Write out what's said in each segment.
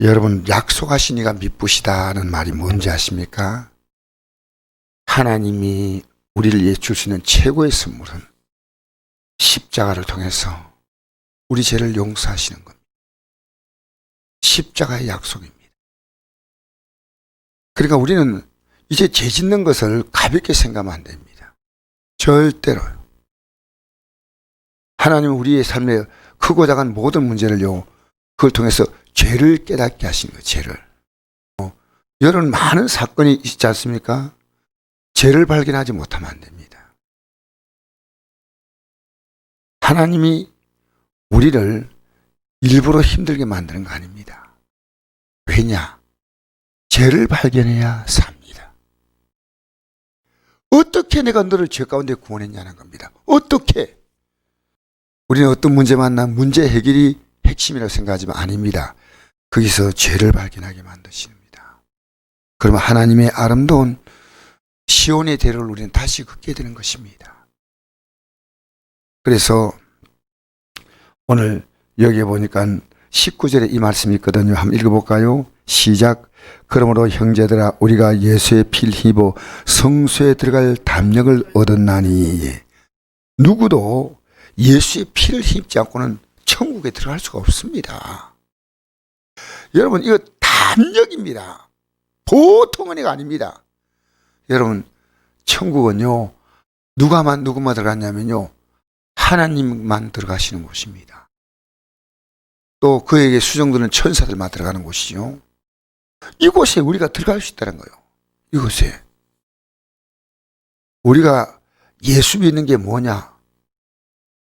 여러분 약속하신 이가 미쁘시다는 말이 뭔지 아십니까? 하나님이 우리를 위해 줄 수 있는 최고의 선물은 십자가를 통해서 우리 죄를 용서하시는 겁니다. 십자가의 약속입니다. 그러니까 우리는 이제 죄 짓는 것을 가볍게 생각하면 안 됩니다. 절대로요. 하나님은 우리의 삶에 크고 작은 모든 문제를요, 그걸 통해서 죄를 깨닫게 하신 거예요, 죄를. 어, 여러분, 많은 사건이 있지 않습니까? 죄를 발견하지 못하면 안 됩니다. 하나님이 우리를 일부러 힘들게 만드는 거 아닙니다. 왜냐? 죄를 발견해야 삽니다. 어떻게 내가 너를 죄 가운데 구원했냐는 겁니다. 어떻게? 우리는 어떤 문제 만나 문제 해결이 핵심이라고 생각하지만 아닙니다. 거기서 죄를 발견하게 만드십니다. 그러면 하나님의 아름다운 시온의 대로를 우리는 다시 걷게 되는 것입니다. 그래서 오늘 여기에 보니까 19절에 이 말씀이 있거든요. 한번 읽어볼까요? 시작. 그러므로 형제들아 우리가 예수의 피를 힘입어 성소에 들어갈 담력을 얻었나니 누구도 예수의 피를 힘입지 않고는 천국에 들어갈 수가 없습니다. 여러분 이거 담력입니다. 보통 은혜가 아닙니다. 여러분 천국은요 누가만 누구만 들어갔냐면요 하나님만 들어가시는 곳입니다. 또 그에게 수정되는 천사들만 들어가는 곳이죠. 이곳에 우리가 들어갈 수 있다는 거예요. 이곳에 우리가 예수 믿는 게 뭐냐?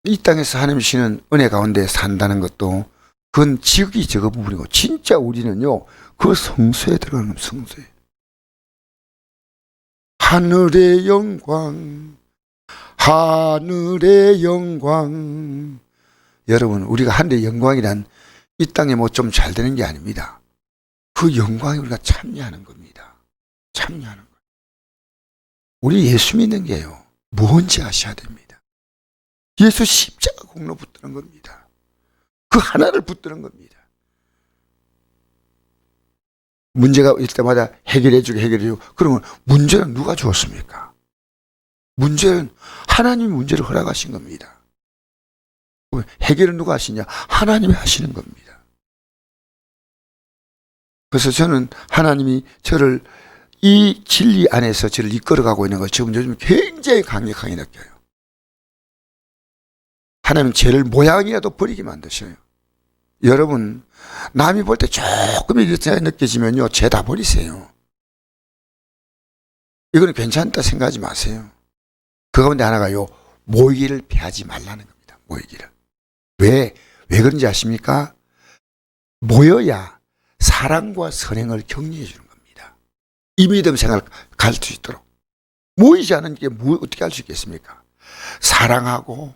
이 땅에서 하나님 주시는 은혜 가운데 산다는 것도 그건 지극히 적은 부분이고 진짜 우리는요 그 성소에 들어가는 성소에. 하늘의 영광 하늘의 영광. 여러분 우리가 하늘의 영광이란 이 땅에 뭐 좀 잘 되는 게 아닙니다. 그 영광에 우리가 참여하는 겁니다. 참여하는 거예요 우리 예수 믿는 게요 뭔지 아셔야 됩니다. 예수 십자가 공로 붙드는 겁니다 그 하나를 붙드는 겁니다 문제가 있을 때마다 해결해주고 해결해주고 그러면 문제는 누가 주었습니까? 문제는 하나님이 문제를 허락하신 겁니다. 해결은 누가 하시냐? 하나님이 하시는 겁니다. 그래서 저는 하나님이 저를 이 진리 안에서 저를 이끌어가고 있는 걸 지금 요즘 굉장히 강력하게 느껴요. 하나님 죄를 모양이라도 버리게 만드셔요. 여러분, 남이 볼 때 조금 이렇게 느껴지면요, 죄 다 버리세요. 이거는 괜찮다 생각하지 마세요. 그 가운데 하나가요, 모이기를 피하지 말라는 겁니다. 모이기를. 왜, 왜 그런지 아십니까? 모여야 사랑과 선행을 격려해 주는 겁니다. 이 믿음 생활 갈 수 있도록. 모이지 않은 게 뭐, 어떻게 할 수 있겠습니까? 사랑하고,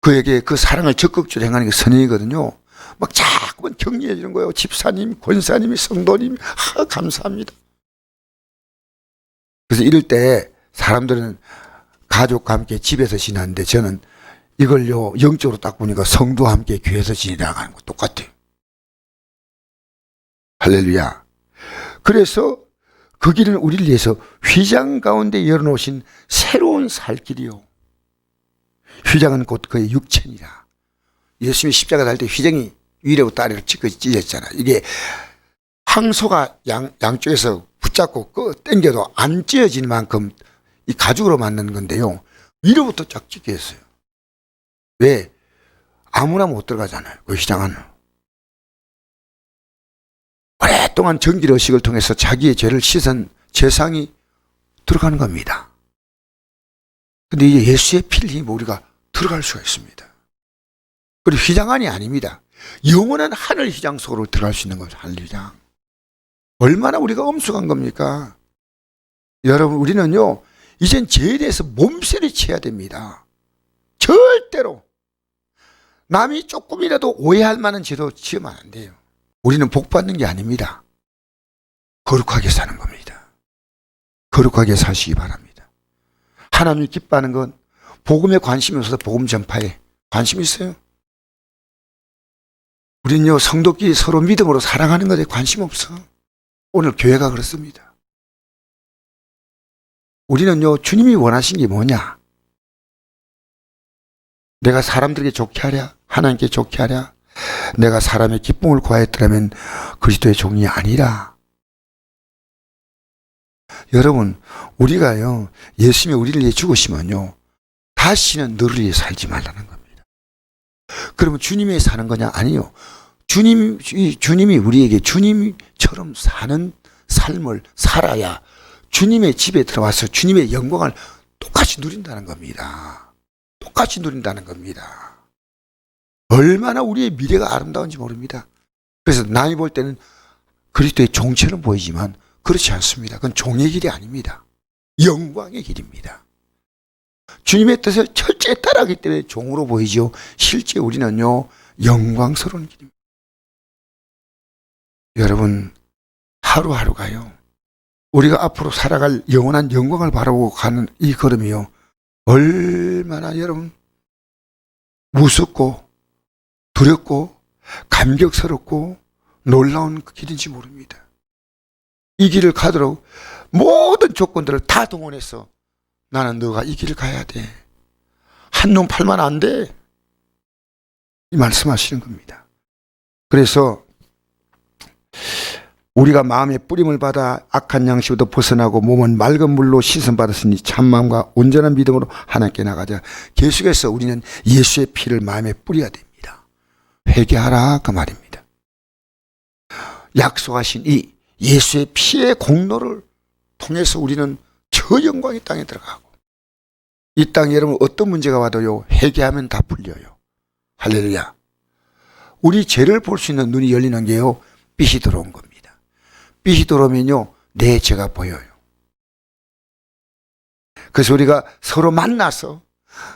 그에게 그 사랑을 적극적으로 행하는 게 선행이거든요. 막 자꾸만 격려해 주는 거예요. 집사님, 권사님이, 성도님이, 아, 감사합니다. 그래서 이럴 때 사람들은 가족과 함께 집에서 지내는데 저는 이걸요, 영적으로 딱 보니까 성도와 함께 교회에서 하는 거 똑같아요. 할렐루야. 그래서 그 길은 우리를 위해서 휘장 가운데 열어놓으신 새로운 살 길이요. 휘장은 곧 그의 육체니라. 예수님이 십자가 달 때 휘장이 아래로 찢겨 찢어졌잖아. 이게 항소가 양, 양쪽에서 붙잡고 끄, 당겨도 안 찢어질 만큼 이 가죽으로 만든 건데요. 위로부터 쫙 찢겨 있어요. 왜? 아무나 못 들어가잖아요. 그 휘장은. 오랫동안 전기를 의식을 통해서 자기의 죄를 씻은 재상이 들어가는 겁니다. 근데 이제 예수의 피를 힘입어 우리가 들어갈 수가 있습니다. 그리고 휘장안이 아닙니다. 영원한 하늘 휘장 속으로 들어갈 수 있는 거죠. 하늘 휘장. 얼마나 우리가 엄숙한 겁니까? 여러분, 우리는요, 이젠 죄에 대해서 몸세를 쳐야 됩니다. 절대로. 남이 조금이라도 오해할 만한 죄도 지으면 안 돼요. 우리는 복 받는 게 아닙니다. 거룩하게 사는 겁니다. 거룩하게 사시기 바랍니다. 하나님이 기뻐하는 건 복음에 관심이 없어서 복음 전파에 관심 있어요? 우린요, 성도끼리 서로 믿음으로 사랑하는 것에 관심 없어. 오늘 교회가 그렇습니다. 우리는요, 주님이 원하신 게 뭐냐? 내가 사람들에게 좋게 하랴, 하나님께 좋게 하랴, 내가 사람의 기쁨을 구하였더라면 그리스도의 종이 아니라. 여러분, 우리가요, 예수님이 우리를 위해 죽으시면요, 다시는 너를 위해 살지 말라는 겁니다. 그러면 주님이 사는 거냐? 아니요. 주님, 이 주님이 우리에게 주님처럼 사는 삶을 살아야 주님의 집에 들어와서 주님의 영광을 똑같이 누린다는 겁니다. 똑같이 누린다는 겁니다. 얼마나 우리의 미래가 아름다운지 모릅니다. 그래서 남이 볼 때는 그리스도의 종처럼 보이지만 그렇지 않습니다. 그건 종의 길이 아닙니다. 영광의 길입니다. 주님의 뜻을 철저히 따라하기 때문에 종으로 보이죠. 실제 우리는요, 영광스러운 길입니다. 여러분, 하루하루가요, 우리가 앞으로 살아갈 영원한 영광을 바라보고 가는 이 걸음이요, 얼마나 여러분, 무섭고, 두렵고, 감격스럽고, 놀라운 그 길인지 모릅니다. 이 길을 가도록 모든 조건들을 다 동원해서 나는 너가 이 길을 가야 돼. 한눈 팔면 안 돼. 이 말씀하시는 겁니다. 그래서 우리가 마음의 뿌림을 받아 악한 양식부터 벗어나고 몸은 맑은 물로 씻음 받았으니 참마음과 온전한 믿음으로 하나님께 나가자. 계속해서 우리는 예수의 피를 마음에 뿌려야 됩니다. 회개하라 그 말입니다. 약속하신 이 예수의 피의 공로를 통해서 우리는 저 영광의 땅에 들어가고 이 땅에 여러분 어떤 문제가 와도요 회개하면 다 풀려요. 할렐루야. 우리 죄를 볼 수 있는 눈이 열리는 게요 빛이 들어온 겁니다. 빛이 들어오면요 내 죄가 보여요. 그래서 우리가 서로 만나서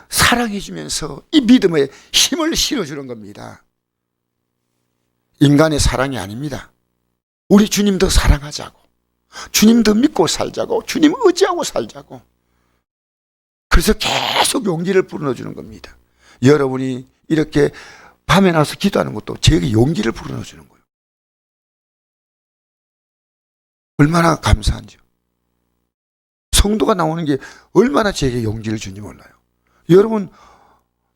사랑해주면서 이 믿음에 힘을 실어주는 겁니다. 인간의 사랑이 아닙니다. 우리 주님 더 사랑하자고. 주님 더 믿고 살자고. 주님 의지하고 살자고. 그래서 계속 용기를 불어넣어주는 겁니다. 여러분이 이렇게 밤에 나와서 기도하는 것도 제게 용기를 불어넣어주는 거예요. 얼마나 감사한지요. 성도가 나오는 게 얼마나 제게 용기를 주는지 몰라요. 여러분,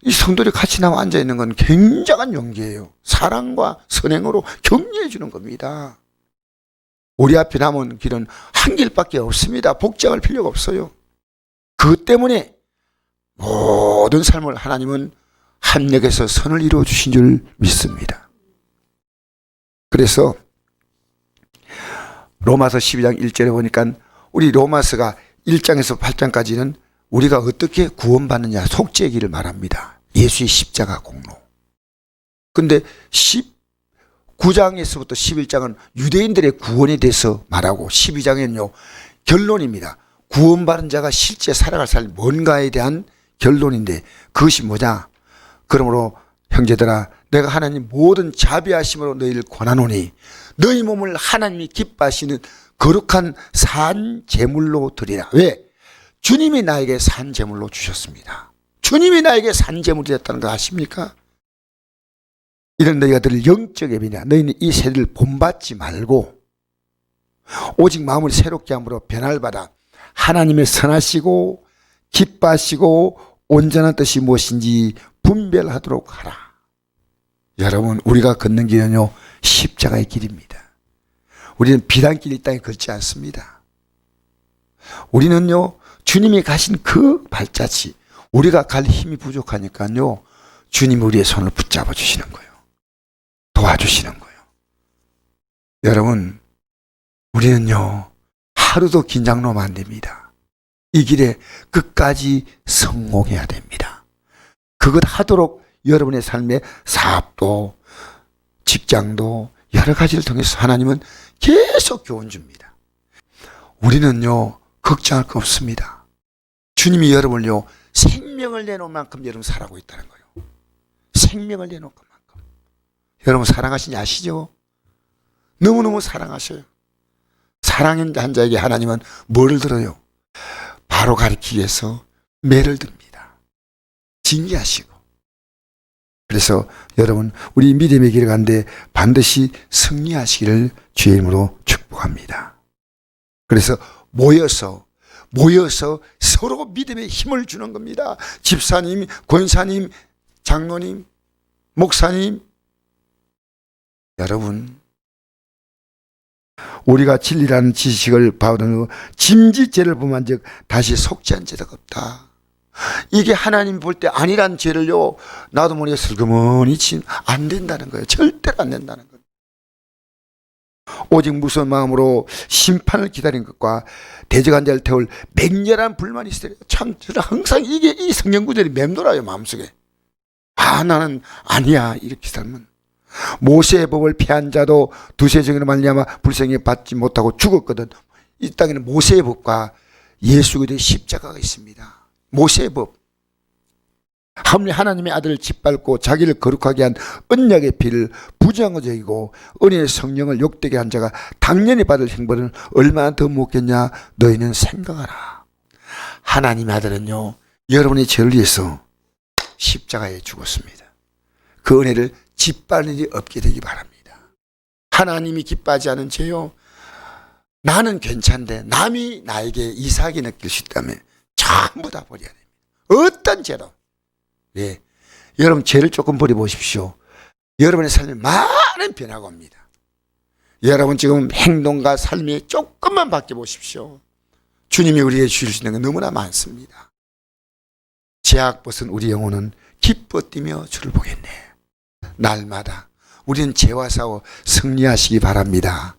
이 성도들이 같이 나와 앉아 있는 건 굉장한 용기예요. 사랑과 선행으로 격려해 주는 겁니다. 우리 앞에 남은 길은 한 길밖에 없습니다. 복잡할 필요가 없어요. 그 때문에 모든 삶을 하나님은 합력해서 선을 이루어 주신 줄 믿습니다. 그래서 로마서 12장 1절에 보니까 우리 로마서가 1장에서 8장까지는 우리가 어떻게 구원받느냐 길을 말합니다. 예수의 십자가 공로. 근데 19장에서부터 11장은 유대인들의 구원에 대해서 말하고 12장에는요 결론입니다. 구원받은 자가 실제 살아갈 삶이 뭔가에 대한 결론인데 그것이 뭐냐? 그러므로 형제들아 내가 하나님 모든 자비하심으로 너희를 권하노니 너희 몸을 하나님이 기뻐하시는 거룩한 산 제물로 드리라. 왜? 주님이 나에게 산 제물로 주셨습니다. 주님이 나에게 산 제물이 됐다는 거 아십니까? 이런 너희가 들을 영적 예배냐. 너희는 이 세대를 본받지 말고 오직 마음을 새롭게 함으로 변화를 받아 하나님의 선하시고 기뻐하시고 온전한 뜻이 무엇인지 분별하도록 하라. 여러분, 우리가 걷는 길은요, 십자가의 길입니다. 우리는 비단길 이 땅에 걷지 않습니다. 우리는요, 주님이 가신 그 발자취, 우리가 갈 힘이 부족하니까요, 주님이 우리의 손을 붙잡아 주시는 거예요. 도와주시는 거예요. 여러분, 우리는요, 하루도 긴장 놓으면 안 됩니다. 이 길에 끝까지 성공해야 됩니다. 그것 하도록 여러분의 삶의 사업도, 직장도, 여러 가지를 통해서 하나님은 계속 교훈 줍니다. 우리는요, 걱정할 거 없습니다. 주님이 여러분을요, 생명을 내놓은 만큼 여러분 살아고 있다는 거예요. 생명을 내놓은 만큼. 여러분 사랑하시니 아시죠? 너무너무 사랑하셔요. 사랑한 자에게 하나님은 뭘 들어요? 바로 가리키기 위해서 매를 듭니다. 징계하시고. 그래서 여러분 우리 믿음의 길을 간데 반드시 승리하시기를 주의 이름으로 축복합니다. 그래서 모여서 모여서 서로 믿음의 힘을 주는 겁니다. 집사님, 권사님, 장로님, 목사님 여러분 우리가 진리라는 지식을 받은 후 짐짓죄를 범한 즉 다시 속죄한 죄가 없다. 이게 하나님 볼 때 아니란 죄를요 나도 모르게 슬그머니 진안 된다는 거예요. 절대로 안 된다는 거예요. 오직 무슨 마음으로 심판을 기다린 것과 대적한 자를 태울 맹렬한 불만이 있어요. 참 저는 항상 이게 이 성경 구절이 맴돌아요 마음속에. 아 나는 아니야 이렇게 살면 모세의 법을 피한 자도 두세 정으로 말미암아 불쌍히 받지 못하고 죽었거든. 이 땅에는 모세의 법과 예수 그리스도의 십자가가 있습니다. 모세의 법. 하물며 하나님의 아들을 짓밟고 자기를 거룩하게 한 언약의 피를 부정한 자이고 은혜의 성령을 욕되게 한 자가 당연히 받을 행벌은 얼마나 더 못겠냐 너희는 생각하라. 하나님의 아들은요 여러분의 죄를 위해서 십자가에 죽었습니다. 그 은혜를 짓밟는 일이 없게 되기 바랍니다. 하나님이 기뻐하지 않은 죄요. 나는 괜찮은데 남이 나에게 이상하게 느낄 수 있다면 전부 다 버려야 됩니다. 어떤 죄도. 예. 여러분 죄를 조금 버려보십시오. 여러분의 삶에 많은 변화가 옵니다. 여러분 지금 행동과 삶이 조금만 바뀌어 보십시오. 주님이 우리에게 주실 수 있는 건 너무나 많습니다. 제약 벗은 우리 영혼은 기뻐 뛰며 주를 보겠네. 날마다 우리는 죄와 싸워 승리하시기 바랍니다.